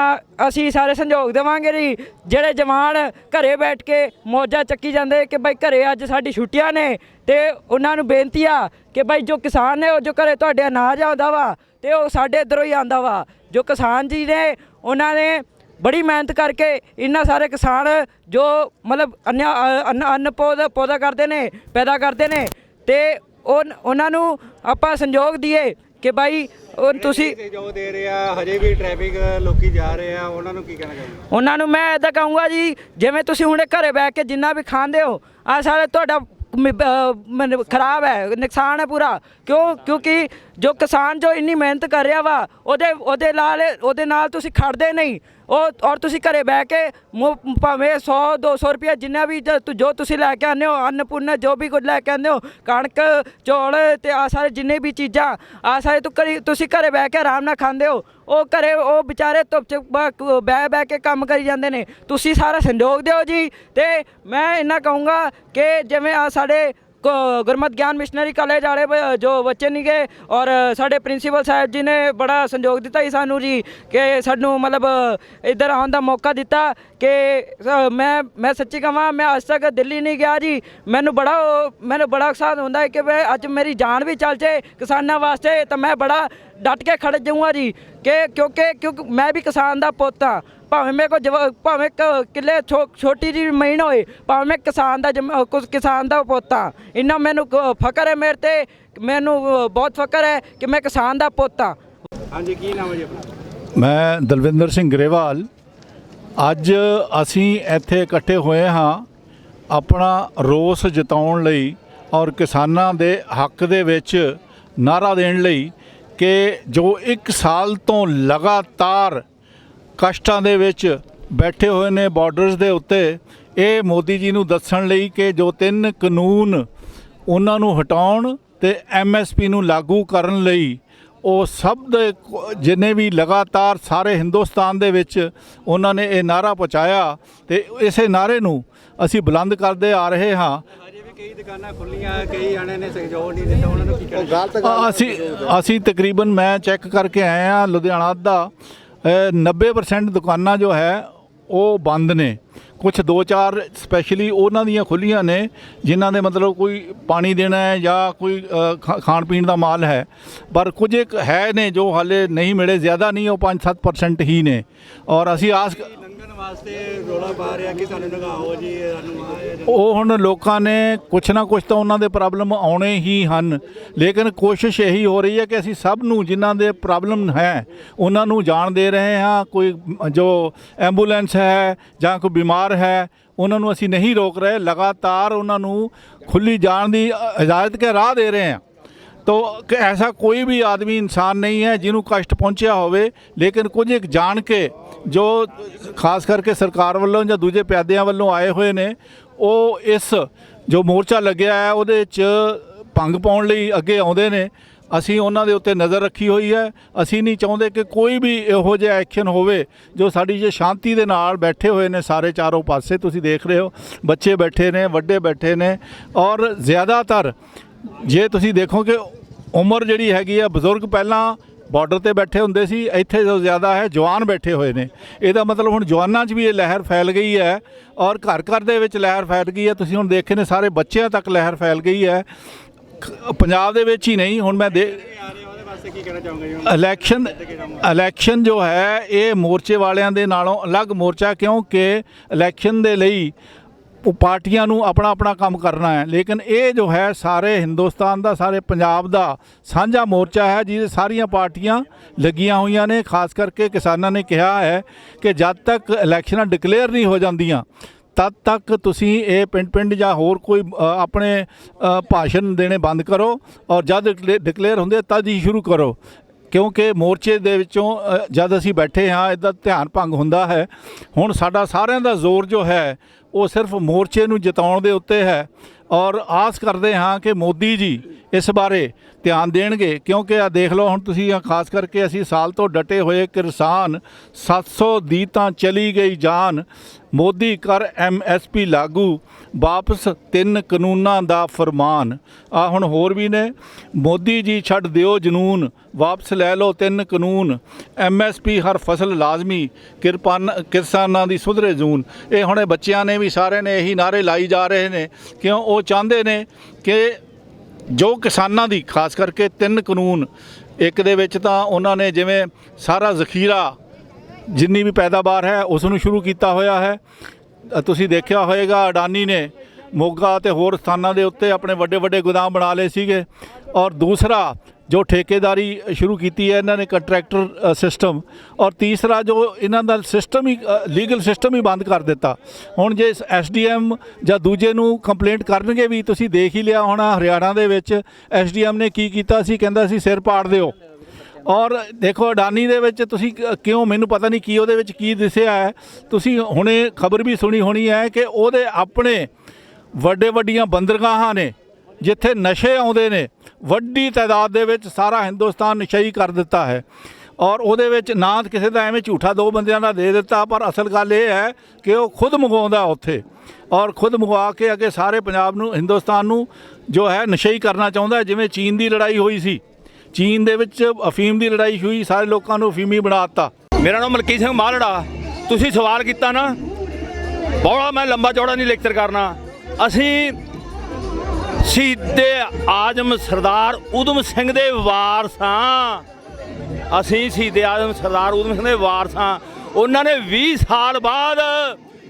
ਅਸੀਂ ਸਾਰੇ ਸੰਯੋਗ ਦੇਵਾਂਗੇ ਜੀ। ਜਿਹੜੇ ਜਵਾਨ ਘਰੇ ਬੈਠ ਕੇ ਮੌਜਾਂ ਚੱਕੀ ਜਾਂਦੇ ਕਿ ਭਾਈ ਘਰੇ ਅੱਜ ਸਾਡੀ ਛੁੱਟੀਆਂ ਨੇ ਤੇ ਉਹਨਾਂ ਨੂੰ ਬੇਨਤੀ ਆ ਕਿ ਭਾਈ ਜੋ ਕਿਸਾਨ ਨੇ ਉਹ ਜੋ ਘਰੇ ਤੁਹਾਡੇ ਅਨਾਜ ਆਉਂਦਾ ਵਾ ਤੇ ਉਹ ਸਾਡੇ ਇੱਧਰੋਂ ਹੀ ਆਂਦਾ ਵਾ। ਜੋ ਕਿਸਾਨ ਜੀ ਨੇ ਉਹਨਾਂ ਨੇ ਬੜੀ ਮਿਹਨਤ ਕਰਕੇ ਇੰਨਾ ਸਾਰੇ ਕਿਸਾਨ ਜੋ ਮਤਲਬ ਅੰਨ ਅੰਨ ਅੰਨ ਪੌਦਾ ਪੌਦਾ ਕਰਦੇ ਨੇ ਪੈਦਾ ਕਰਦੇ ਨੇ ਤੇ ਉਹ ਉਹਨਾਂ ਨੂੰ ਆਪਾਂ ਸੰਯੋਗ ਦਈਏ ਕਿ ਭਾਈ ਉਹ ਤੁਸੀਂ ਜੋ ਦੇ ਰਿਹਾ ਹਜੇ ਵੀ ਟ੍ਰੈਫਿਕ ਲੋਕੀ ਜਾ ਰਹੇ ਆ। ਉਹਨਾਂ ਨੂੰ ਕੀ ਕਹਿਣਾ ਚਾਹੁੰਦੇ ਉਹਨਾਂ ਨੂੰ ਮੈਂ ਇਦਾਂ ਕਹੂੰਗਾ ਜੀ ਜਿਵੇਂ ਤੁਸੀਂ ਹੁਣੇ ਘਰੇ ਬੈ ਕੇ ਜਿੰਨਾ ਵੀ ਖਾਂਦੇ ਹੋ ਆ ਸਾਰੇ ਤੁਹਾਡਾ ਮ- ਅਹ ਮਨ- ਖਰਾਬ ਹੈ ਨੁਕਸਾਨ ਹੈ ਪੂਰਾ। ਕਿਉਂ? ਕਿਉਂਕਿ ਜੋ ਕਿਸਾਨ ਜੋ ਇੰਨੀ ਮਿਹਨਤ ਕਰ ਰਿਹਾ ਵਾ, ਉਹਦੇ ਉਹਦੇ ਨਾਲ ਉਹਦੇ ਨਾਲ ਤੁਸੀਂ ਖੜਦੇ ਨਹੀਂ। ਉਹ, ਔਰ ਤੁਸੀਂ ਘਰੇ ਬਹਿ ਕੇ ਮੁ- ਭਾਵੇਂ 100 200 ਰੁਪਏ ਜਿੰਨਾ ਵੀ ਜੋ ਤੁਸੀਂ ਲੈ ਕੇ ਆਉਂਦੇ ਹੋ ਅੰਨਪੂਰਨ ਜੋ ਵੀ ਕੁਝ ਲੈ ਕੇ ਆਉਂਦੇ ਹੋ, ਕਣਕ, ਚੌਲ ਤੇ ਆ ਸਾਰੇ ਜਿੰਨੇ ਵੀ ਚੀਜ਼ਾਂ ਆ ਸਾਰੇ ਤੁ ਘਰੇ- ਤੁਸੀਂ ਘਰੇ ਬਹਿ ਕੇ ਆਰਾਮ ਨਾਲ ਖਾਂਦੇ ਹੋ, ਉਹ ਘਰੇ, ਉਹ ਵਿਚਾਰੇ ਧੁੱਪ ਚ ਬਹਿ ਬਹਿ ਕੇ ਕੰਮ ਕਰੀ ਜਾਂਦੇ ਨੇ। ਤੁਸੀਂ ਸਾਰਾ ਸੰਯੋਗ ਦਿਓ ਜੀ, ਤੇ ਮੈਂ ਇਹਨਾਂ ਕਹੂੰਗਾ ਕਿ ਜਿਵੇਂ ਆ ਸਾਡੇ ਗੁਰਮਤ ਗਿਆਨ ਮਿਸ਼ਨਰੀ ਕਾਲਜ ਵਾਲੇ ਜੋ ਬੱਚੇ ਨੀਗੇ ਔਰ ਸਾਡੇ ਪ੍ਰਿੰਸੀਪਲ ਸਾਹਿਬ ਜੀ ਨੇ ਬੜਾ ਸੰਯੋਗ ਦਿੱਤਾ ਜੀ ਸਾਨੂੰ ਜੀ ਕਿ ਸਾਨੂੰ ਮਤਲਬ ਇੱਧਰ ਆਉਣ ਦਾ ਮੌਕਾ ਦਿੱਤਾ ਕਿ ਮੈਂ ਮੈਂ ਸੱਚੀ ਕਹਾਂ, ਮੈਂ ਅੱਜ ਤੱਕ ਦਿੱਲੀ ਨਹੀਂ ਗਿਆ ਜੀ। ਮੈਨੂੰ ਬੜਾ ਉਹ- ਮੈਨੂੰ ਬੜਾ ਉਤਸ਼ਾਹ ਹੁੰਦਾ ਹੈ ਕਿ ਮੈਂ ਅੱਜ ਮੇਰੀ ਜਾਨ ਵੀ ਚੱਲ ਜੇ ਕਿਸਾਨਾਂ ਵਾਸਤੇ ਤਾਂ ਮੈਂ ਬੜਾ ਡਟ ਕੇ ਖੜ ਜਾਊਂਗਾ ਜੀ। ਕਿ ਕਿਉਂਕਿ ਕਿਉਂਕਿ ਮੈਂ ਵੀ ਕਿਸਾਨ ਦਾ ਪੁੱਤ ਹਾਂ। ਭਾਵੇਂ ਮੇਰੇ ਕੋਲ ਜਵਾ- ਭਾਵੇਂ ਕ- ਕਿੱਲੇ ਛੋ- ਛੋਟੀ ਜਿਹੀ ਜ਼ਮੀਨ ਹੋਏ ਭਾਵੇਂ ਮੈਂ ਕਿਸਾਨ ਦਾ ਜਮ- ਕੁਛ ਕਿਸਾਨ ਦਾ ਪੁੱਤ ਹਾਂ ਇੰਨਾ ਮੈਨੂੰ ਕ- ਫਕਰ ਹੈ ਮੇਰੇ ਤੇ ਮੈਨੂੰ ਅ, ਬਹੁਤ ਫਕਰ ਹੈ ਕਿ ਮੈਂ ਕਿਸਾਨ ਦਾ ਪੁੱਤ ਹਾਂ ਹਾਂਜੀ ਕੀ ਨਾਮ ਹੈ ਜੀ ਆਪਣਾ? ਮੈਂ ਦਲਵਿੰਦਰ ਸਿੰਘ ਗਰੇਵਾਲ। ਅੱਜ ਅਸੀਂ ਇੱਥੇ ਇਕੱਠੇ ਹੋਏ ਹਾਂ ਆਪਣਾ ਰੋਸ ਜਤਾਉਣ ਲਈ ਔਰ ਕਿਸਾਨਾਂ ਦੇ ਹੱਕ ਦੇ ਵਿੱਚ ਨਾਰਾ ਦੇਣ ਲਈ ਕਿ ਜੋ ਇੱਕ ਸਾਲ ਤੋਂ ਲਗਾਤਾਰ ਕਸ਼ਟਾਂ ਦੇ ਵਿੱਚ ਬੈਠੇ ਹੋਏ ਨੇ ਬਾਰਡਰਸ ਦੇ ਉੱਤੇ। ਇਹ ਮੋਦੀ ਜੀ ਨੂੰ ਦੱਸਣ ਲਈ ਕਿ ਜੋ ਤਿੰਨ ਕਾਨੂੰਨ ਉਹਨਾਂ ਨੂੰ ਹਟਾਉਣ ਤੇ ਐਮਐਸਪੀ ਨੂੰ ਲਾਗੂ ਕਰਨ ਲਈ ਉਹ ਸਭ ਦੇ ਜਿੰਨੇ ਵੀ ਲਗਾਤਾਰ ਸਾਰੇ ਹਿੰਦੁਸਤਾਨ ਦੇ ਵਿੱਚ ਉਹਨਾਂ ਨੇ ਇਹ ਨਾਰਾ ਪਹੁੰਚਾਇਆ ਤੇ ਇਸੇ ਨਾਰੇ ਨੂੰ ਅਸੀਂ ਬੁਲੰਦ ਕਰਦੇ ਆ ਰਹੇ ਹਾਂ। ਹਜੇ ਵੀ ਕਈ ਦੁਕਾਨਾਂ ਖੁੱਲੀਆਂ ਕਈ ਜਾਣੇ ਨੇ ਸਹਿਯੋਗ ਨਹੀਂ ਦਿੱਤਾ ਉਹਨਾਂ ਨੂੰ ਕੀ ਕਹਿਣਾ? ਗਲਤ ਅ- ਅਸੀਂ ਅਸੀਂ ਤਕਰੀਬਨ ਮੈਂ ਚੈੱਕ ਕਰਕੇ ਆਏ ਆ ਲੁਧਿਆਣਾ ਦਾ। 90% ਦੁਕਾਨਾਂ ਜੋ ਹੈ, ਉਹ ਬੰਦ ਨੇ। ਕੁਝ ਦੋ ਚਾਰ ਸਪੈਸ਼ਲੀ ਉਹਨਾਂ ਦੀਆਂ ਖੁੱਲੀਆਂ ਨੇ, ਜਿਨ੍ਹਾਂ ਦੇ ਮਤਲਬ ਕੋਈ ਪਾਣੀ ਦੇਣਾ ਹੈ ਜਾਂ ਕੋਈ ਖਾ- ਖਾਣ ਪੀਣ ਦਾ ਮਾਲ ਹੈ। ਪਰ ਕੁਝ ਇੱਕ ਹੈ ਨੇ ਜੋ ਹਾਲੇ ਨਹੀਂ ਮਿਲੇ, ਜ਼ਿਆਦਾ ਨਹੀਂ, ਉਹ 5-7% ਹੀ ਨੇ। ਔਰ ਅਸੀਂ ਆਸ ਵਾਸਤੇ ਰੋਲਾ ਪਾ ਰਿਹਾ ਕਿ ਸਾਨੂੰ ਨਗਾਓ ਜੀ, ਸਾਨੂੰ ਉਹ ਹੁਣ ਲੋਕਾਂ ਨੇ ਕੁਛ ਨਾ ਕੁਛ ਤਾਂ ਉਹਨਾਂ ਦੇ ਪ੍ਰੋਬਲਮ ਆਉਣੇ ਹੀ ਹਨ। ਲੇਕਿਨ ਕੋਸ਼ਿਸ਼ ਇਹੀ ਹੋ ਰਹੀ ਹੈ ਕਿ ਅਸੀਂ ਸਭ ਨੂੰ ਜਿਨ੍ਹਾਂ ਦੇ ਪ੍ਰੋਬਲਮ ਹੈ, ਉਹਨਾਂ ਨੂੰ ਜਾਣ ਦੇ ਰਹੇ ਹਾਂ। ਕੋਈ ਜੋ ਐਂਬੂਲੈਂਸ ਹੈ ਜਾਂ ਕੋਈ ਬਿਮਾਰ ਹੈ, ਉਹਨਾਂ ਨੂੰ ਅਸੀਂ ਨਹੀਂ ਰੋਕ ਰਹੇ। ਲਗਾਤਾਰ ਉਹਨਾਂ ਨੂੰ ਖੁੱਲੀ ਜਾਣ ਦੀ ਇਜਾਜ਼ਤ ਕੇ ਰਾਹ ਦੇ ਰਹੇ ਹਾਂ। ਤੋ ਕਿ ਐਸਾ ਕੋਈ ਵੀ ਆਦਮੀ ਇਨਸਾਨ ਨਹੀਂ ਹੈ ਜਿਹਨੂੰ ਕਸ਼ਟ ਪਹੁੰਚਿਆ ਹੋਵੇ, ਲੇਕਿਨ ਕੁਝ ਇੱਕ ਜਾਣ ਕੇ ਜੋ ਖਾਸ ਕਰਕੇ ਸਰਕਾਰ ਵੱਲੋਂ ਜਾਂ ਦੂਜੇ ਪਿਆਦਿਆਂ ਵੱਲੋਂ ਆਏ ਹੋਏ ਨੇ, ਉਹ ਇਸ ਜੋ ਮੋਰਚਾ ਲੱਗਿਆ ਹੈ, ਉਹਦੇ 'ਚ ਭੰਗ ਪਾਉਣ ਲਈ ਅੱਗੇ ਆਉਂਦੇ ਨੇ। ਅਸੀਂ ਉਹਨਾਂ ਦੇ ਉੱਤੇ ਨਜ਼ਰ ਰੱਖੀ ਹੋਈ ਹੈ। ਅਸੀਂ ਨਹੀਂ ਚਾਹੁੰਦੇ ਕਿ ਕੋਈ ਵੀ ਇਹੋ ਜਿਹਾ ਐਕਸ਼ਨ ਹੋਵੇ, ਜੋ ਸਾਡੀ ਜੇ ਸ਼ਾਂਤੀ ਦੇ ਨਾਲ ਬੈਠੇ ਹੋਏ ਨੇ ਸਾਰੇ ਚਾਰੋਂ ਪਾਸੇ। ਤੁਸੀਂ ਦੇਖ ਰਹੇ ਹੋ, ਬੱਚੇ ਬੈਠੇ ਨੇ, ਵੱਡੇ ਬੈਠੇ ਨੇ। ਔਰ ਜ਼ਿਆਦਾਤਰ ਜੇ ਤੁਸੀਂ ਦੇਖੋ ਕਿ ਉਮਰ ਜਿਹੜੀ ਹੈਗੀ ਆ ਬਜ਼ੁਰਗ ਪਹਿਲਾਂ ਬਾਰਡਰ ਤੇ ਬੈਠੇ ਹੁੰਦੇ ਸੀ, ਇੱਥੇ ਜੋ ਜ਼ਿਆਦਾ ਹੈ, ਜਵਾਨ ਬੈਠੇ ਹੋਏ ਨੇ। ਇਹਦਾ ਮਤਲਬ ਹੁਣ ਜਵਾਨਾਂ 'ਚ ਵੀ ਇਹ ਲਹਿਰ ਫੈਲ ਗਈ ਹੈ ਔਰ ਘਰ ਘਰ ਦੇ ਵਿੱਚ ਲਹਿਰ ਫੈਲ ਗਈ ਹੈ। ਤੁਸੀਂ ਹੁਣ ਦੇਖੇ ਨੇ ਸਾਰੇ ਬੱਚਿਆਂ ਤੱਕ ਲਹਿਰ ਫੈਲ ਗਈ ਹੈ। ਪੰਜਾਬ ਦੇ ਵਿੱਚ ਹੀ ਨਹੀਂ, ਹੁਣ ਮੈਂ ਦੇ ਇਲੈਕਸ਼ਨ ਇਲੈਕਸ਼ਨ ਜੋ ਹੈ, ਇਹ ਮੋਰਚੇ ਵਾਲਿਆਂ ਦੇ ਨਾਲੋਂ ਅਲੱਗ ਮੋਰਚਾ ਕਿਉਂਕਿ ਇਲੈਕਸ਼ਨ ਦੇ ਲਈ ਪਾਰਟੀਆਂ ਨੂੰ ਆਪਣਾ ਆਪਣਾ ਕੰਮ ਕਰਨਾ ਹੈ। ਲੇਕਿਨ ਇਹ ਜੋ ਹੈ, ਸਾਰੇ ਹਿੰਦੁਸਤਾਨ ਦਾ, ਸਾਰੇ ਪੰਜਾਬ ਦਾ ਸਾਂਝਾ ਮੋਰਚਾ ਹੈ, ਜਿਹਦੇ ਸਾਰੀਆਂ ਪਾਰਟੀਆਂ ਲੱਗੀਆਂ ਹੋਈਆਂ ਨੇ। ਖਾਸ ਕਰਕੇ ਕਿਸਾਨਾਂ ਨੇ ਕਿਹਾ ਹੈ ਕਿ ਜਦ ਤੱਕ ਇਲੈਕਸ਼ਨਾਂ ਡਿਕਲੇਅਰ ਨਹੀਂ ਹੋ ਜਾਂਦੀਆਂ, ਤਦ ਤੱਕ ਤੁਸੀਂ ਇਹ ਪਿੰਡ ਪਿੰਡ ਜਾਂ ਹੋਰ ਕੋਈ ਆਪਣੇ ਭਾਸ਼ਣ ਦੇਣੇ ਬੰਦ ਕਰੋ ਔਰ ਜਦ ਡਿਕਲੇਅਰ ਹੁੰਦੇ ਤਦ ਹੀ ਸ਼ੁਰੂ ਕਰੋ। ਕਿਉਂਕਿ ਮੋਰਚੇ ਦੇ ਵਿੱਚੋਂ ਜਦ ਅਸੀਂ ਬੈਠੇ ਹਾਂ, ਇਹਦਾ ਧਿਆਨ ਭੰਗ ਹੁੰਦਾ ਹੈ। ਹੁਣ ਸਾਡਾ ਸਾਰਿਆਂ ਦਾ ਜ਼ੋਰ ਜੋ ਹੈ ਉਹ ਸਿਰਫ ਮੋਰਚੇ ਨੂੰ ਜਿਤਾਉਣ ਦੇ ਉੱਤੇ ਹੈ ਔਰ ਆਸ ਕਰਦੇ ਹਾਂ ਕਿ ਮੋਦੀ ਜੀ ਇਸ ਬਾਰੇ ਧਿਆਨ ਦੇਣਗੇ, ਕਿਉਂਕਿ ਆ ਦੇਖ ਲਓ ਹੁਣ ਤੁਸੀਂ ਆਹ ਖਾਸ ਕਰਕੇ ਅਸੀਂ ਸਾਲ ਤੋਂ ਡਟੇ ਹੋਏ ਕਿਸਾਨ 700 ਦੀ ਤਾਂ ਚਲੀ ਗਈ ਜਾਨ, ਮੋਦੀ ਕਰ ਐਮਐਸਪੀ ਲਾਗੂ ਵਾਪਸ ਤਿੰਨ ਕਾਨੂੰਨਾਂ ਦਾ ਫਰਮਾਨ। ਆ ਹੁਣ ਹੋਰ ਵੀ ਨੇ। ਮੋਦੀ ਜੀ, ਛੱਡ ਦਿਓ ਜਨੂਨ। ਵਾਪਸ ਲੈ ਲਓ ਤਿੰਨ ਕਾਨੂੰਨ। ਐਮਐਸਪੀ ਹਰ ਫਸਲ ਲਾਜ਼ਮੀ। ਕਿਰਪਾਨ ਕਿਸਾਨਾਂ ਦੀ ਸੁਧਰੇ ਜੂਨ। ਇਹ ਹੁਣੇ ਬੱਚਿਆਂ ਨੇ ਵੀ ਸਾਰਿਆਂ ਨੇ ਇਹੀ ਨਾਰੇ ਲਾਈ ਜਾ ਰਹੇ ਨੇ। ਕਿਉਂ? ਉਹ ਚਾਹੁੰਦੇ ਨੇ ਕਿ ਜੋ ਕਿਸਾਨਾਂ ਦੀ, ਖਾਸ ਕਰਕੇ ਤਿੰਨ ਕਾਨੂੰਨ। ਇੱਕ ਦੇ ਵਿੱਚ ਤਾਂ ਉਹਨਾਂ ਨੇ ਜਿਵੇਂ ਸਾਰਾ ਜ਼ਖੀਰਾ ਜਿੰਨੀ ਵੀ ਪੈਦਾਵਾਰ ਹੈ, ਉਸ ਨੂੰ ਸ਼ੁਰੂ ਕੀਤਾ ਹੋਇਆ ਹੈ। ਤੁਸੀਂ ਦੇਖਿਆ ਹੋਵੇਗਾ ਅਡਾਨੀ ਨੇ ਮੋਗਾ ਤੇ ਹੋਰ ਸਥਾਨਾਂ ਦੇ ਉੱਤੇ ਆਪਣੇ ਵੱਡੇ ਵੱਡੇ ਗੋਦਾਮ ਬਣਾ ਲਏ ਸੀਗੇ। ਔਰ ਦੂਸਰਾ, ਜੋ ਠੇਕੇਦਾਰੀ ਸ਼ੁਰੂ ਕੀਤੀ ਹੈ, ਇਹਨਾਂ ਨੇ ਕੰਟਰੈਕਟਰ ਸਿਸਟਮ। ਔਰ ਤੀਸਰਾ, ਜੋ ਇਹਨਾਂ ਦਾ ਸਿਸਟਮ ਹੀ ਲੀਗਲ ਸਿਸਟਮ ਹੀ ਬੰਦ ਕਰ ਦਿੱਤਾ। ਹੁਣ ਜੇ ਐਸਡੀਐਮ ਜਾਂ ਦੂਜੇ ਨੂੰ ਕੰਪਲੇਂਟ ਕਰਨਗੇ ਵੀ ਤੁਸੀਂ ਦੇਖ ਹੀ ਲਿਆ ਹੋਣਾ ਹਰਿਆਣਾ ਦੇ ਵਿੱਚ, ਐਸਡੀਐਮ ਨੇ ਕੀ ਕੀਤਾ ਸੀ? ਕਹਿੰਦਾ ਸੀ, ਸਿਰ ਪਾੜ ਦਿਓ। ਔਰ ਦੇਖੋ, ਅਡਾਨੀ ਦੇ ਵਿੱਚ ਤੁਸੀਂ ਕਿਉਂ, ਮੈਨੂੰ ਪਤਾ ਨਹੀਂ ਕੀ ਉਹਦੇ ਵਿੱਚ ਕੀ ਦਿਸਿਆ ਹੈ। ਤੁਸੀਂ ਹੁਣੇ ਖਬਰ ਵੀ ਸੁਣੀ ਹੋਣੀ ਹੈ ਕਿ ਉਹਦੇ ਆਪਣੇ ਵੱਡੇ ਵੱਡੀਆਂ ਬੰਦਰਗਾਹਾਂ ਨੇ, ਜਿੱਥੇ ਨਸ਼ੇ ਆਉਂਦੇ ਨੇ, ਵੱਡੀ ਤਾਦਾਦ ਦੇ ਵਿੱਚ ਸਾਰਾ ਹਿੰਦੁਸਤਾਨ ਨਸ਼ਈ ਕਰ ਦਿੱਤਾ ਹੈ। ਔਰ ਉਹਦੇ ਵਿੱਚ ਨਾ ਕਿਸੇ ਦਾ ਐਵੇਂ ਝੂਠਾ ਦੋ ਬੰਦਿਆਂ ਦਾ ਦੇ ਦਿੱਤਾ, ਪਰ ਅਸਲ ਗੱਲ ਇਹ ਹੈ ਕਿ ਉਹ ਖੁਦ ਮੰਗਵਾਉਂਦਾ ਉੱਥੇ। ਔਰ ਖੁਦ ਮੰਗਵਾ ਕੇ ਅੱਗੇ ਸਾਰੇ ਪੰਜਾਬ ਨੂੰ, ਹਿੰਦੁਸਤਾਨ ਨੂੰ ਜੋ ਹੈ ਨਸ਼ਈ ਕਰਨਾ ਚਾਹੁੰਦਾ ਜਿਵੇਂ ਚੀਨ ਦੀ ਲੜਾਈ ਹੋਈ ਸੀ। ਚੀਨ ਦੇ ਵਿੱਚ ਅਫੀਮ ਦੀ ਲੜਾਈ ਹੋਈ, ਸਾਰੇ ਲੋਕਾਂ ਨੂੰ ਅਫੀਮੀ ਬਣਾ ਮੇਰਾ ਨਾਮ ਮਲਕੀਤ ਸਿੰਘ ਮਾਲੜਾ। ਤੁਸੀਂ ਸਵਾਲ ਕੀਤਾ ਨਾ ਬੜਾ ਮੈਂ ਲੰਬਾ ਚੌੜਾ ਨਹੀਂ ਲੈਕਚਰ ਕਰਨਾ। ਅਸੀਂ ਸ਼ਹੀਦੇ ਆਜਮ ਸਰਦਾਰ ਊਧਮ ਸਿੰਘ ਦੇ ਵਾਰਸਾਂ ਅਸੀਂ ਸ਼ਹੀਦੇ ਆਜਮ ਸਰਦਾਰ ਊਧਮ ਸਿੰਘ ਦੇ ਵਾਰਸਾਂ ਉਹਨਾਂ ਨੇ 20 ਸਾਲ ਬਾਅਦ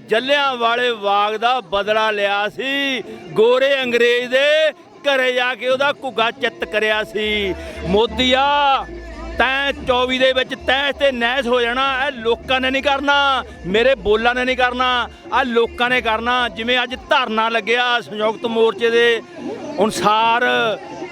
ਜੱਲਿਆਂ ਵਾਲੇ ਬਾਗ ਦਾ ਬਦਲਾ ਲਿਆ ਸੀ। ਗੋਰੇ ਅੰਗਰੇਜ਼ ਦੇ ਘਰੇ ਜਾ ਕੇ ਉਹਦਾ ਘੁੱਗਾ ਚਿੱਤ ਕਰਿਆ ਸੀ। ਮੋਦੀਆ, ਤੈਂ 24 ਦੇ ਵਿੱਚ ਤੈਂ ਤੇ ਨੈਸ ਹੋ ਜਾਣਾ, ਇਹ ਲੋਕਾਂ ਨੇ ਨਹੀਂ ਕਰਨਾ, ਮੇਰੇ ਬੋਲਾਂ ਨੇ ਨਹੀਂ ਕਰਨਾ ਆ ਲੋਕਾਂ ਨੇ ਕਰਨਾ। ਜਿਵੇਂ ਅੱਜ ਧਰਨਾ ਲੱਗਿਆ ਸੰਯੁਕਤ ਮੋਰਚੇ ਦੇ, ਅਨੁਸਾਰ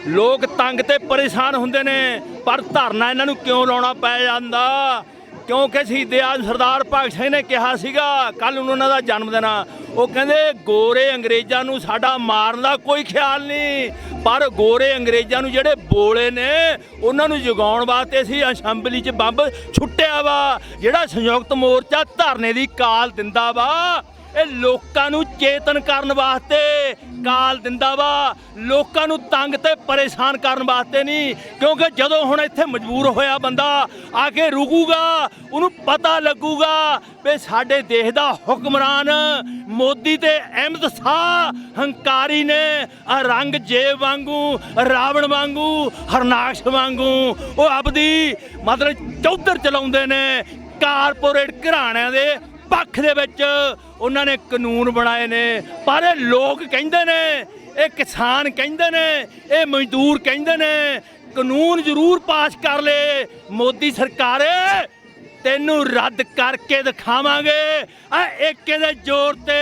ਲੋਕ ਤੰਗ ਤੇ ਪਰੇਸ਼ਾਨ ਹੁੰਦੇ ਨੇ, ਪਰ ਧਰਨਾ ਇਹਨਾਂ ਨੂੰ ਕਿਉਂ ਲਾਉਣਾ ਪੈ ਜਾਂਦਾ? ਕਿਉਂਕਿ ਸ਼ਹੀਦੇ ਆਜਮ ਸਰਦਾਰ ਭਗਤ ਸਿੰਘ ਨੇ ਕਿਹਾ ਸੀਗਾ ਕੱਲ ਉਹਨਾਂ ਦਾ ਜਨਮ ਦਿਨ ਆ। ਉਹ ਕਹਿੰਦੇ, ਗੋਰੇ ਅੰਗਰੇਜ਼ਾਂ ਨੂੰ ਸਾਡਾ ਮਾਰਨ ਦਾ ਕੋਈ ਖਿਆਲ ਨਹੀਂ। ਪਰ ਗੋਰੇ ਅੰਗਰੇਜ਼ਾਂ ਨੂੰ ਜਿਹੜੇ ਬੋਲੇ ਨੇ, ਉਹਨਾਂ ਨੂੰ ਜਗਾਉਣ ਵਾਸਤੇ ਅਸੀਂ ਅਸੈਂਬਲੀ 'ਚ ਬੰਬ ਛੁੱਟਿਆ ਵਾ। ਜਿਹੜਾ ਸੰਯੁਕਤ ਮੋਰਚਾ ਧਰਨੇ ਦੀ ਕਾਲ ਦਿੰਦਾ ਵਾ ਇਹ ਲੋਕਾਂ ਨੂੰ ਚੇਤਨ ਕਰਨ ਵਾਸਤੇ ਕਾਲ ਦਿੰਦਾ ਵਾ। ਲੋਕਾਂ ਨੂੰ ਤੰਗ ਤੇ ਪਰੇਸ਼ਾਨ ਕਰਨ ਵਾਸਤੇ ਨਹੀਂ, ਕਿਉਂਕਿ ਜਦੋਂ ਹੁਣ ਇੱਥੇ ਮਜਬੂਰ ਹੋਇਆ ਬੰਦਾ ਆ ਕੇ ਰੁਕੂਗਾ, ਉਹਨੂੰ ਪਤਾ ਲੱਗੂਗਾ ਵੀ ਸਾਡੇ ਦੇਸ਼ ਦਾ ਹੁਕਮਰਾਨ ਮੋਦੀ ਤੇ ਅਹਿਮਦ ਸ਼ਾਹ ਹੰਕਾਰੀ ਨੇ ਆ ਰੰਗ ਜੇਬ ਵਾਂਗੂ, ਰਾਵਣ ਵਾਂਗੂ, ਹਰਨਾਕਸ਼ ਵਾਂਗੂ, ਉਹ ਆਪਦੀ ਮਤਲਬ ਚੌਧਰ ਚਲਾਉਂਦੇ ਨੇ ਕਾਰਪੋਰੇਟ ਘਰਾਣਿਆਂ ਦੇ ਪੱਖ ਦੇ ਵਿੱਚ ਉਹਨਾਂ ਨੇ ਕਾਨੂੰਨ ਬਣਾਏ ਨੇ, ਪਰ ਇਹ ਲੋਕ ਕਹਿੰਦੇ ਨੇ, ਇਹ ਕਿਸਾਨ ਕਹਿੰਦੇ ਨੇ, ਇਹ ਮਜ਼ਦੂਰ ਕਹਿੰਦੇ ਨੇ, ਕਾਨੂੰਨ ਜ਼ਰੂਰ ਪਾਸ ਕਰ ਲਏ ਮੋਦੀ ਸਰਕਾਰ ਤੈਨੂੰ ਰੱਦ ਕਰਕੇ ਦਿਖਾਵਾਂਗੇ। ਆ ਏਕੇ ਦੇ ਜ਼ੋਰ ਤੇ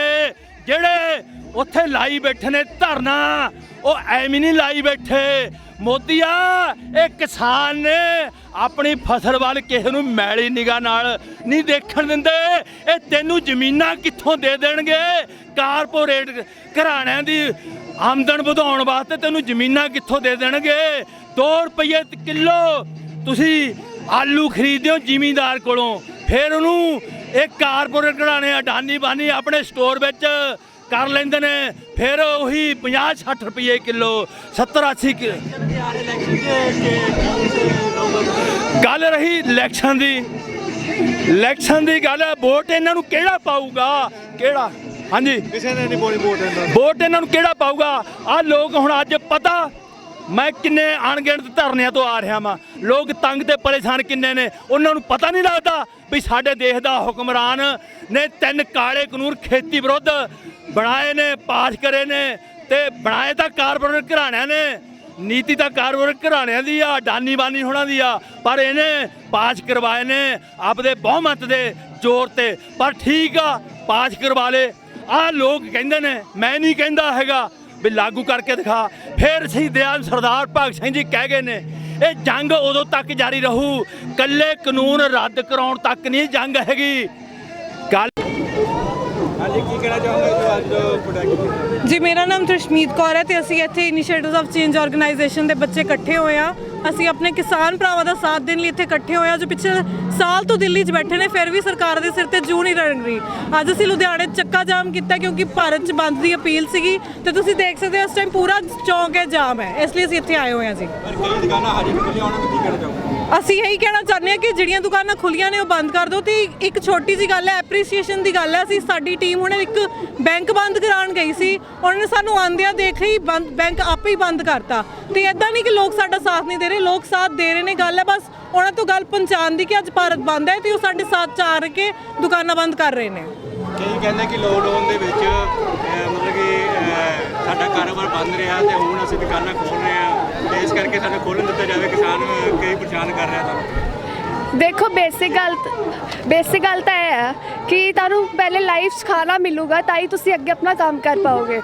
ਜਿਹੜੇ ਉੱਥੇ ਲਾਈ ਬੈਠੇ ਨੇ ਧਰਨਾ, ਉਹ ਐਵੇਂ ਨਹੀਂ ਲਾਈ ਬੈਠੇ। ਮੋਦੀਆ, ਇਹ ਕਿਸਾਨ ਨੇ ਆਪਣੀ ਫਸਲ ਵੱਲ ਕਿਸੇ ਨੂੰ ਮੈਲੀ ਨਿਗਾਹ ਨਾਲ ਨਹੀਂ ਦੇਖਣ ਦਿੰਦੇ। ਇਹ ਤੈਨੂੰ ਜ਼ਮੀਨਾਂ ਕਿੱਥੋਂ ਦੇ ਦੇਣਗੇ? ਕਾਰਪੋਰੇਟ ਘਰਾਣਿਆਂ ਦੀ ਆਮਦਨ ਵਧਾਉਣ ਵਾਸਤੇ ਤੈਨੂੰ ਜ਼ਮੀਨਾਂ ਕਿੱਥੋਂ ਦੇ ਦੇਣਗੇ? 2 ਰੁਪਏ ਕਿਲੋ ਤੁਸੀਂ ਆਲੂ ਖਰੀਦਦੇ ਹੋ ਜ਼ਿਮੀਂਦਾਰ ਕੋਲੋਂ। ਫਿਰ ਉਹਨੂੰ ਇਹ ਕਾਰਪੋਰੇਟ ਘਰਾਣੇ ਅਡਾਨੀ ਬਾਨੀ ਆਪਣੇ ਸਟੋਰ ਵਿੱਚ ਕਰ ਲੈਂਦੇ ਨੇ ਫਿਰ ਉਹੀ 50 60 ਰੁਪਏ ਕਿਲੋ 70 80 ਕਿ- ਗੱਲ ਰਹੀ ਇਲੈਕਸ਼ਨ ਦੀ। ਇਲੈਕਸ਼ਨ ਦੀ ਗੱਲ ਹੈ ਵੋਟ ਇਹਨਾਂ ਨੂੰ ਕਿਹੜਾ ਪਾਊਗਾ? ਕਿਹੜਾ? ਹਾਂਜੀ। ਕਿਸੇ ਨੇ ਨਹੀਂ ਬੋਲੀ ਵੋਟ ਇਹਨਾਂ ਵੋਟ ਇਹਨਾਂ ਨੂੰ ਕਿਹੜਾ ਪਾਊਗਾ? ਆ ਲੋਕ ਹੁਣ ਅੱਜ ਪਤਾ ਮੈਂ ਕਿੰਨੇ ਅਣਗਿਣਤ ਧਰਨਿਆਂ ਤੋਂ ਆ ਰਿਹਾ ਵਾਂ। ਲੋਕ ਤੰਗ ਤੇ ਪਰੇਸ਼ਾਨ ਕਿੰਨੇ ਨੇ ਉਹਨਾਂ ਨੂੰ ਪਤਾ ਨਹੀਂ ਲੱਗਦਾ ਵੀ ਸਾਡੇ ਦੇਸ਼ ਦਾ ਹੁਕਮਰਾਨ ਨੇ ਤਿੰਨ ਕਾਲੇ ਕਾਨੂੰਨ ਖੇਤੀ ਵਿਰੁੱਧ ਬਣਾਏ ਨੇ ਪਾਸ ਕਰੇ ਨੇ ਤੇ ਬਣਾਏ ਤਾਂ ਕਾਰਪੋਰੇਟ ਘਰਾਣਿਆਂ ਨੇ, ਨੀਤੀ ਤਾਂ ਕਾਰਪੋਰੇਟ ਘਰਾਣਿਆਂ ਦੀ ਆ, ਡਾਨੀ ਬਾਨੀ ਹੋਣਾ ਦੀ ਆ, ਪਰ ਇਹਨੇ ਪਾਸ ਕਰਵਾਏ ਨੇ ਆਪਦੇ ਬਹੁਮਤ ਦੇ ਜ਼ੋਰ ਤੇ, ਪਰ ਠੀਕ ਆ ਪਾਸ ਕਰਵਾ ਲੇ। ਆ ਲੋਕ ਕਹਿੰਦੇ ਨੇ, ਮੈਂ ਨਹੀਂ ਕਹਿੰਦਾ ਹੈਗਾ ਵੀ ਲਾਗੂ ਕਰਕੇ ਦਿਖਾ। ਫਿਰ ਸ਼ਹੀਦ ਸਰਦਾਰ ਭਗਤ ਸਿੰਘ ਜੀ ਕਹਿ ਗਏ ਨੇ, ਇਹ ਜੰਗ ਉਦੋਂ ਤੱਕ ਜਾਰੀ ਰਹੂ, ਕੱਲੇ ਕਾਨੂੰਨ ਰੱਦ ਕਰਾਉਣ ਤੱਕ ਨਹੀਂ ਜੰਗ ਹੈਗੀ। ਗੱਲ ਹਾਂਜੀ ਕੀ ਕਹਿਣਾ ਚਾਹੋਗੇ ਜੋ ਅੱਜ ਪ੍ਰੋਟੈਕਟ ਕੀਤਾ ਜੀ ਮੇਰਾ ਨਾਮ ਤ੍ਰਿਸ਼ਮੀਤ ਕੌਰ ਹੈ ਤੇ ਅਸੀਂ ਇੱਥੇ ਇਨੀਸ਼ੀਏਟਿਵਸ ਆਫ ਚੇਂਜ ਆਰਗੇਨਾਈਜੇਸ਼ਨ ਦੇ ਬੱਚੇ ਇਕੱਠੇ ਹੋਏ ਆ ਅਸੀਂ ਆਪਣੇ ਕਿਸਾਨ ਭਰਾਵਾਂ ਦਾ ਸਾਥ ਦੇਣ ਲਈ ਇੱਥੇ ਇਕੱਠੇ ਹੋਏ ਆ ਜੋ ਪਿਛਲੇ ਸਾਲ ਤੋਂ ਦਿੱਲੀ 'ਚ ਬੈਠੇ ਨੇ ਫਿਰ ਵੀ ਸਰਕਾਰ ਦੇ ਸਿਰ ਤੇ ਜੂ ਨਹੀਂ ਰੰਗ ਰਹੀ। ਅੱਜ ਅਸੀਂ ਲੁਧਿਆਣੇ 'ਚ ਚੱਕਾ ਜਾਮ ਕੀਤਾ ਕਿਉਂਕਿ ਭਾਰਤ 'ਚ ਬੰਦ ਦੀ ਅਪੀਲ ਸੀਗੀ ਤੇ ਤੁਸੀਂ ਦੇਖ ਸਕਦੇ ਹੋ ਇਸ ਟਾਈਮ ਪੂਰਾ ਚੌਂਕ ਹੈ ਜਾਮ ਹੈ। ਇਸ ਲਈ ਅਸੀਂ ਇੱਥੇ ਆਏ ਹੋਏ ਹਾਂ ਜੀ। ਪਰ ਕਈ ਦੁਕਾਨਾਂ ਹਜੇ ਵੀ ਖੁੱਲੀਆਂ ਉਹਨਾਂ ਨੂੰ ਕੀ ਕਹਿਣਾ ਚਾਹੋਗੇ? ਅਸੀਂ ਇਹੀ ਕਹਿਣਾ ਚਾਹੁੰਦੇ ਹਾਂ ਕਿ ਜਿਹੜੀਆਂ ਦੁਕਾਨਾਂ ਖੁੱਲੀਆਂ ਨੇ ਉਹ ਬੰਦ ਕਰ ਦਿਓ ਤੇ ਇੱਕ ਛੋਟੀ ਜੀ ਗੱਲ ਹੈ ਐਪਰੀਸੀਏਸ਼ਨ ਦੀ ਗੱਲ ਹੈ, ਅਸੀਂ ਸਾਡੀ ਟੀਮ ਹੁਣੇ ਇੱਕ ਬੈਂਕ ਬੰਦ ਕਰਾਉਣ ਗਈ ਸੀ, ਉਹਨਾਂ ਨੇ ਸਾਨੂੰ ਆਂਦਿਆਂ ਦੇਖ ਲਈ ਬੰਦ ਬੈਂਕ ਆਪੇ ਹੀ ਬੰਦ ਕਰਤਾ। ਤੇ ਐਦਾਂ ਨਹੀਂ ਕਿ ਲੋਕ ਸਾਡਾ ਸਾਥ ਨਹੀਂ ਦੇ ਰਹੇ, ਲੋਕ ਸਾਥ ਦੇ ਰਹੇ ਨੇ, ਗੱਲ ਹੈ ਬਸ ਉਹਨਾਂ ਤੋਂ ਗੱਲ ਪਹੁੰਚਾਉਣ ਦੀ ਕਿ ਅੱਜ ਭਾਰਤ ਬੰਦ ਹੈ ਤੇ ਉਹ ਸਾਡੇ ਸਾਥ ਚਾਰ ਕੇ ਦੁਕਾਨਾਂ ਬੰਦ ਕਰ ਰਹੇ ਨੇ। ਕਈ ਕਹਿੰਦੇ ਕਿ ਲੋਕਡਾਊਨ ਦੇ ਵਿੱਚ ਮਤਲਬ ਕਿ ਸਾਡਾ ਕਾਰੋਬਾਰ ਬੰਦ ਰਿਹਾ ਤੇ ਹੁਣ ਅਸੀਂ ਦੁਕਾਨਾਂ ਖੋਲ ਰਹੇ ਹਾਂ। ਤੇ ਇਸ ਕਰਕੇ ਸਾਨੂੰ ਖੋਲ੍ਹਣ ਦਿੱਤਾ ਜਾਵੇ, ਕਿਸਾਨ ਕਈ ਪਰੇਸ਼ਾਨ ਕਰ ਰਿਹਾ ਤਾਂ ਦੇਖੋ ਬੇਸਿਕ ਗੱਲ ਬੇਸਿਕ ਗੱਲ ਤਾਂ ਇਹ ਹੈ ਕਿ ਤੁਹਾਨੂੰ ਪਹਿਲੇ ਲਾਈਫ 'ਚ ਖਾਣਾ ਮਿਲੂਗਾ, ਤਾਂ ਹੀ ਤੁਸੀਂ ਅੱਗੇ ਆਪਣਾ ਕੰਮ ਕਰ ਪਾਓਗੇ।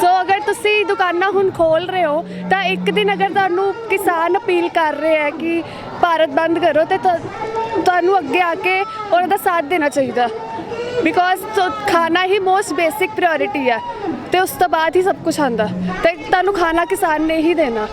ਸੋ ਅਗਰ ਤੁਸੀਂ ਦੁਕਾਨਾਂ ਹੁਣ ਖੋਲ ਰਹੇ ਹੋ, ਤਾਂ ਇੱਕ ਦਿਨ ਅਗਰ ਤੁਹਾਨੂੰ ਕਿਸਾਨ ਅਪੀਲ ਕਰ ਰਹੇ ਹੈ ਕਿ ਭਾਰਤ ਬੰਦ ਕਰੋ, ਤੇ ਤੁਹਾ- ਤੁਹਾਨੂੰ ਅੱਗੇ ਆ ਕੇ ਉਹਨਾਂ ਦਾ ਸਾਥ ਦੇਣਾ ਚਾਹੀਦਾ। ਬਿਕੋਜ਼ ਖਾਣਾ ਹੀ ਮੋਸਟ ਬੇਸਿਕ ਪ੍ਰਾਇੋਰਟੀ ਹੈ ਤੇ ਉਸ ਤੋਂ ਬਾਅਦ ਹੀ ਸਭ ਕੁਝ ਆਉਂਦਾ। ਤੇ ਤੁਹਾਨੂੰ ਖਾਣਾ ਕਿਸਾਨ ਨੇ ਹੀ ਦੇਣਾ।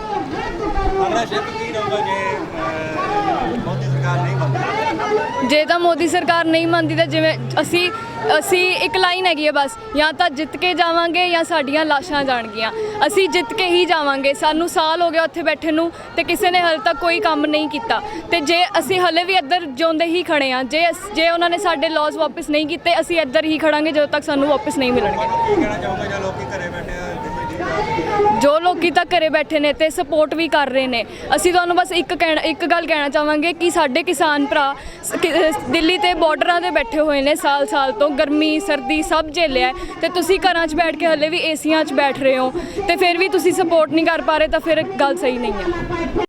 ਅਗਲਾ ਸ਼ਿਪ ਕੀ ਰਹੂਗਾ ਜੇ ਅਹ, ਮੋਦੀ ਸਰਕਾਰ ਨਹੀਂ ਮੰਨਦੀ? ਜੇ ਤਾਂ ਮੋਦੀ ਸਰਕਾਰ ਨਹੀਂ ਮੰਨਦੀ ਤਾਂ ਜਿਵੇਂ ਅਸੀਂ ਅਸੀਂ ਇੱਕ ਲਾਈਨ ਹੈਗੀ ਹੈ ਬਸ ਜਾਂ ਤਾਂ ਜਿੱਤ ਕੇ ਜਾਵਾਂਗੇ ਜਾਂ ਸਾਡੀਆਂ ਲਾਸ਼ਾਂ ਜਾਣਗੀਆਂ। ਅਸੀਂ ਜਿੱਤ ਕੇ ਹੀ ਜਾਵਾਂਗੇ। ਸਾਨੂੰ ਸਾਲ ਹੋ ਗਿਆ ਉੱਥੇ ਬੈਠੇ ਨੂੰ ਤੇ ਕਿਸੇ ਨੇ ਹਲੇ ਤੱਕ ਕੋਈ ਕੰਮ ਨਹੀਂ ਕੀਤਾ। ਤੇ ਜੇ ਅਸੀਂ ਹਲੇ ਵੀ ਇੱਧਰ ਜਿਉਂਦੇ ਹੀ ਖੜੇ ਆ ਜੇ ਜੇ ਉਹਨਾਂ ਨੇ ਸਾਡੇ ਲਾਜ਼ ਵਾਪਸ ਨਹੀਂ ਕੀਤੇ ਅਸੀਂ ਇੱਧਰ ਹੀ ਖੜਾਂਗੇ ਜਦੋਂ ਤੱਕ ਸਾਨੂੰ ਵਾਪਸ ਨਹੀਂ ਮਿਲਣਗੇ। ਤੁਹਾਨੂੰ ਕੀ ਕਹਿਣਾ ਚਾਹੋਗੇ ਜਾਂ ਲੋਕੀ ਘਰੇ ਬੈਠੇ ਆ ਦਿੱਲੀ ਦੀ ਰਾਤ ਜੋ ਲੋਕੀ ਤਾਂ ਘਰੇ ਬੈਠੇ ਨੇ ਤੇ ਸਪੋਰਟ ਵੀ ਕਰ ਰਹੇ ਨੇ। ਅਸੀਂ ਤੁਹਾਨੂੰ ਬਸ ਇੱਕ ਕਹਿਣਾ ਇੱਕ ਗੱਲ ਕਹਿਣਾ ਚਾਹਾਂਗੇ ਕਿ ਸਾਡੇ ਕਿਸਾਨ ਭਰਾ ਦਿੱਲੀ ਤੇ ਬਾਰਡਰਾਂ ਤੇ ਬੈਠੇ ਹੋਏ ਨੇ ਸਾਲ-ਸਾਲ ਤੋਂ। ਗਰਮੀ, ਸਰਦੀ ਸਭ ਝੇਲਿਆ ਹੈ ਤੇ ਤੁਸੀਂ ਘਰਾਂ 'ਚ ਬੈਠ ਕੇ ਹੱਲੇ ਵੀ ਏਸੀਆਂ 'ਚ ਬੈਠ ਰਹੇ ਹੋ ਤੇ ਫਿਰ ਵੀ ਤੁਸੀਂ ਸਪੋਰਟ ਨਹੀਂ ਕਰ ਪਾ ਰਹੇ ਤਾਂ ਫਿਰ ਗੱਲ ਸਹੀ ਨਹੀਂ ਹੈ।